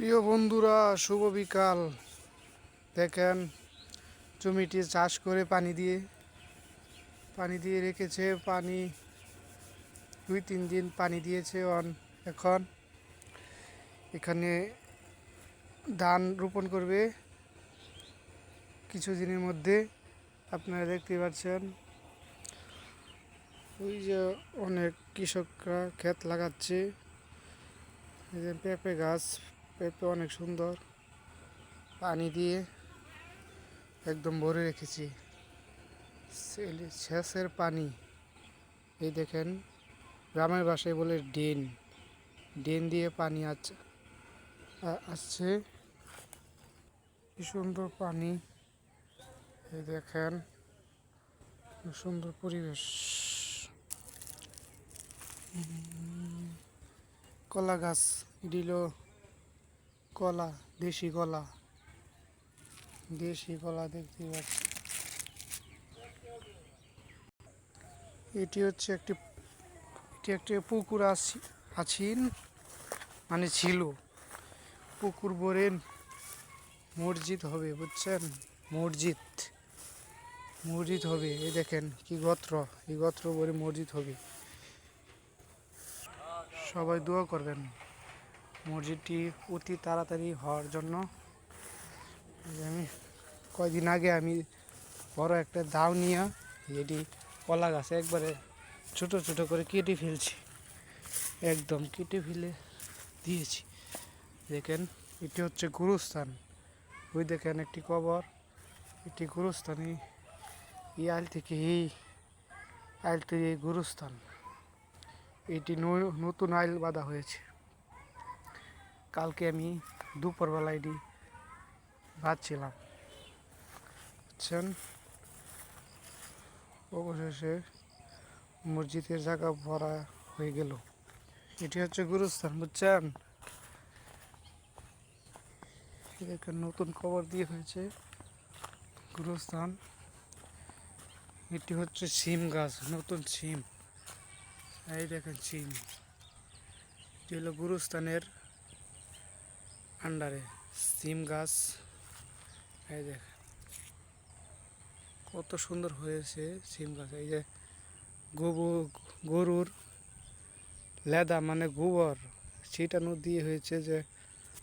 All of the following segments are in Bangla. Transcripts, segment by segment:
প্রিয় বন্ধুরা, শুভ বিকাল। দেখেন, জমিটি চাষ করে পানি দিয়ে পানি দিয়ে রেখেছে। পানি দুই তিন দিন পানি দিয়েছে অন- এখন। এখানে ধান রোপণ করবে কিছু দিনের মধ্যে। আপনারা দেখতে পাচ্ছেন, ওই যে অনেক কৃষকরা ক্ষেত লাগাচ্ছে। পেঁপে গাছ পেঁপে অনেক সুন্দর। পানি দিয়ে একদম ভরে রেখেছি। সেচের পানি। এই দেখেন, গ্রামের বাসায় বলে ডেন। ডেন দিয়ে পানি আছে আসছে। কি সুন্দর পানি। এই দেখেন সুন্দর পরিবেশ। কলা গাছ দিল। কলা, দেশি কলা। দেশি কলা দেখতে পাচ্ছি। এটি হচ্ছে একটি, এটি একটি পুকুর আছি- আছিন মানে ছিল। পুকুর ভরে মসজিদ হবে, বুঝছেন? মসজিদ। মসজিদ হবে এই দেখেন কি গত্র, এই গত্র ভরে মসজিদ হবে। সবাই দোয়া করবেন। মসজিদটি অতি তাড়াতাড়ি হওয়ার জন্য। আমি কয়দিন আগে আমি বড় একটা দাও নিয়ে এটি কলা গাছে একবারে ছোট ছোট করে কেটে ফেলছি। একদম কেটে ফেলে দিয়েছি। দেখেন, এটি হচ্ছে গুরুস্থান। ওই দেখেন একটি কবর। এটি গুরুস্থান এই আইল থেকে এই আইল থেকে গুরুস্থান। এটি নতুন আইল বাঁধা হয়েছে। কালকে আমি দুপুরবেলা এটি বাঁধছিলাম বুঝছেন? অবশেষে মসজিদের জায়গা ভরা হয়ে গেল। এটি হচ্ছে গুরুস্থান, বুঝছেন? দেখেন নতুন কবর দিয়ে হয়েছে গুরুস্থান। এটি হচ্ছে সিম গাছ, নতুন সিম এই দেখেন সিম এটি হলো গুরুস্থানের আন্ডারে সিম গাছ। এই দেখেন কত সুন্দর হয়েছে সিম গাছ। এই যে গোবর গরুর লেদা মানে গোবর ছিটানো দিয়ে হয়েছে যে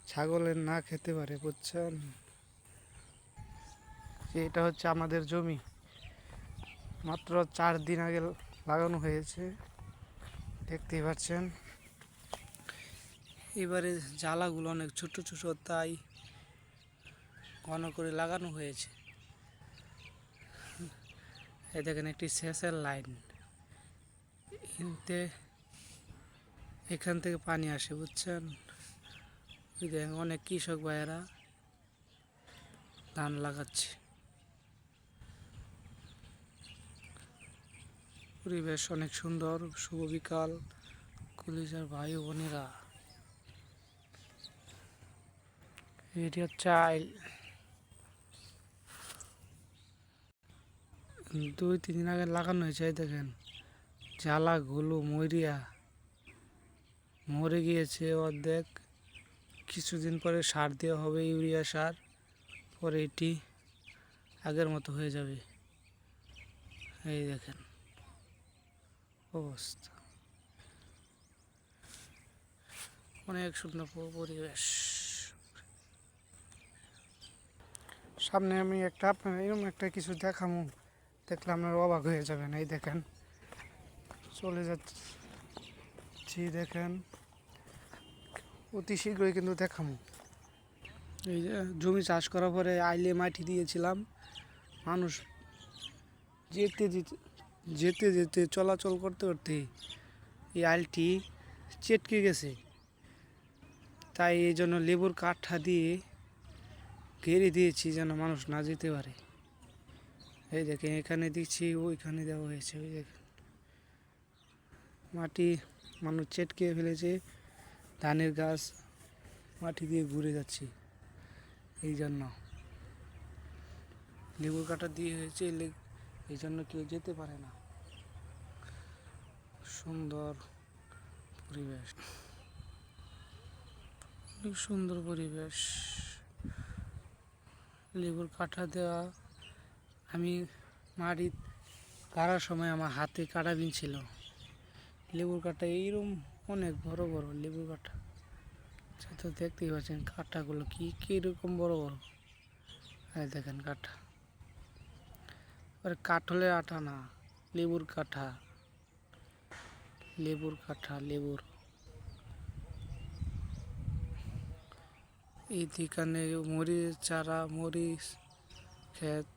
ছাগলের না খেতে পারে, বুঝছেন? এটা হচ্ছে আমাদের জমি। মাত্র চার দিন আগে লাগানো হয়েছে। দেখতেই পাচ্ছেন। এবারে জ্বালাগুলো অনেক ছোট ছোট, তাই ঘন করে লাগানো হয়েছে। এই দেখেন একটি সেচের লাইন। এতে এখান থেকে পানি আসে, বুঝছেন? দেখেন অনেক কৃষক ভাইয়েরা ধান লাগাচ্ছে। পরিবেশ অনেক সুন্দর, শুভ বিকাল। কলিজার ভাই বোনেরা। এটি হচ্ছে আইল দুই, তিন দিন আগে লাগানো হয়েছে দেখেন। জ্বালা, গুলো, মরিয়া। মরে গিয়েছে অর্ধেক। কিছুদিন পরে সার দেওয়া হবে ইউরিয়া সার। পরে এটি আগের মতো হয়ে যাবে। এই দেখেন অবস্থা। অনেক সুন্দর পরিবেশ। সামনে আমি একটা আপনার এরকম একটা কিছু দেখামু। দেখলে আপনার অবাক হয়ে যাবেন, এই দেখেন। চলে যাচ্ছি, দেখেন। অতি শীঘ্রই কিন্তু দেখামু। এই যে জমি চাষ করার পরে আইলে মাটি দিয়েছিলাম। মানুষ যেতে যেতে যেতে যেতে, চলাচল করতে করতে এই আইলটি চেটকে গেছে। তাই এই জন্য লেবুর কাঠটা দিয়ে ঘেরে দিয়েছি যেন মানুষ না যেতে পারে। এই দেখেন, এখানে দিচ্ছি, ওইখানে দেওয়া হয়েছে, ওই দেখেন। মাটি মানুষ চেটকে ফেলেছে, ধানের গাছ মাটি দিয়ে ঘুরে যাচ্ছে, এই জন্য। লেবুর কাটা দিয়ে হয়েছে এই জন্য কেউ যেতে পারে না। সুন্দর পরিবেশ। অনেক সুন্দর পরিবেশ। লেবুর কাঠা দেওয়া। আমি মাড়ি গাড়ার সময় আমার হাতে কাটা বিন ছিল। লেবুর কাঠা এইরকম অনেক বড় বড় লেবুর কাঠা সে তো দেখতেই পাচ্ছেন কাঠাগুলো কি কীরকম বড় বড়। এই দেখেন কাঠা আর কাঠলের আটা না, লেবুর কাঠা লেবুর কাঠা লেবুর। এই দিকানে মরিচ, চারা, মরিচ, ক্ষেত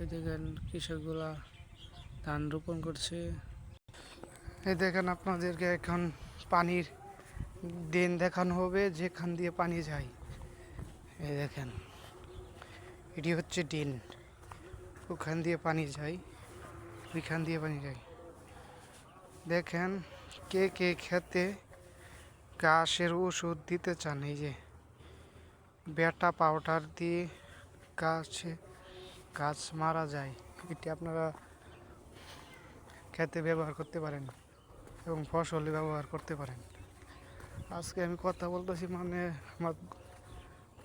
এই দেখেন কৃষকগুলা ধান রোপণ করছে। এই দেখেন আপনাদেরকে এখন পানির ড্রেন দেখানো হবে, যেখান দিয়ে পানি যায়। এই দেখেন, এটি হচ্ছে ড্রেন। ওখান দিয়ে পানি যায়, ওইখান দিয়ে পানি যায়। দেখেন কে কে খেতে গাছের ওষুধ দিতে চান, এই যে বেটা পাউডার দিয়ে গাছে গাছ মারা যায়, এটি আপনারা খেতে ব্যবহার করতে পারেন এবং ফসলে ব্যবহার করতে পারেন। আজকে আমি কথা বলতেছি মানে আমার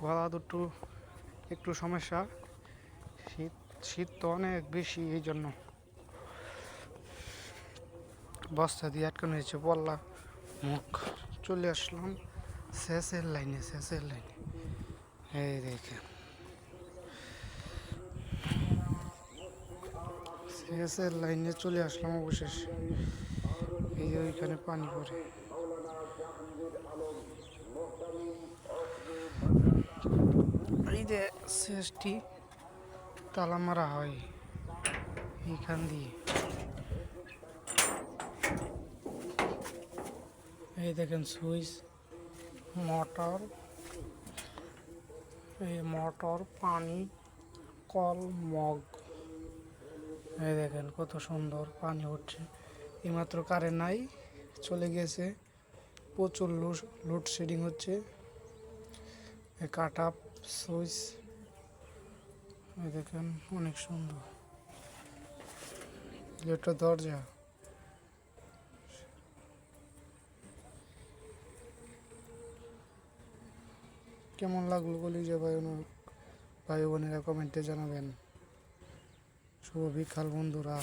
গলা দুটো একটু সমস্যা, শীত শীত তো অনেক বেশি এই জন্য। বস্তা দিয়ে আটকানো হয়েছে, বললা মুখ। চলে আসলাম শেষের লাইনে শেষের লাইনে। এই দেখেন। শেষের লাইনে চলে আসলাম অবশেষে। এই যে ওইখানে পানি পড়ে। এই যে শেষটি তালা মারা হয় এইখান দিয়ে। এই দেখেন সুইচ, মোটর, এই মোটর, পানি, কল, মগ। এই দেখেন কত সুন্দর পানি উঠছে। এইমাত্র কারেন্ট নাই, চলে গেছে। প্রচুর লোডশেডিং হচ্ছে। Cut up switch. এই দেখেন অনেক সুন্দর। দরজা। কেমন লাগল বলি যে ভাই ভাই বোনেরা কমেন্টে জানাবেন। শুভ বিকাল বন্ধুরা।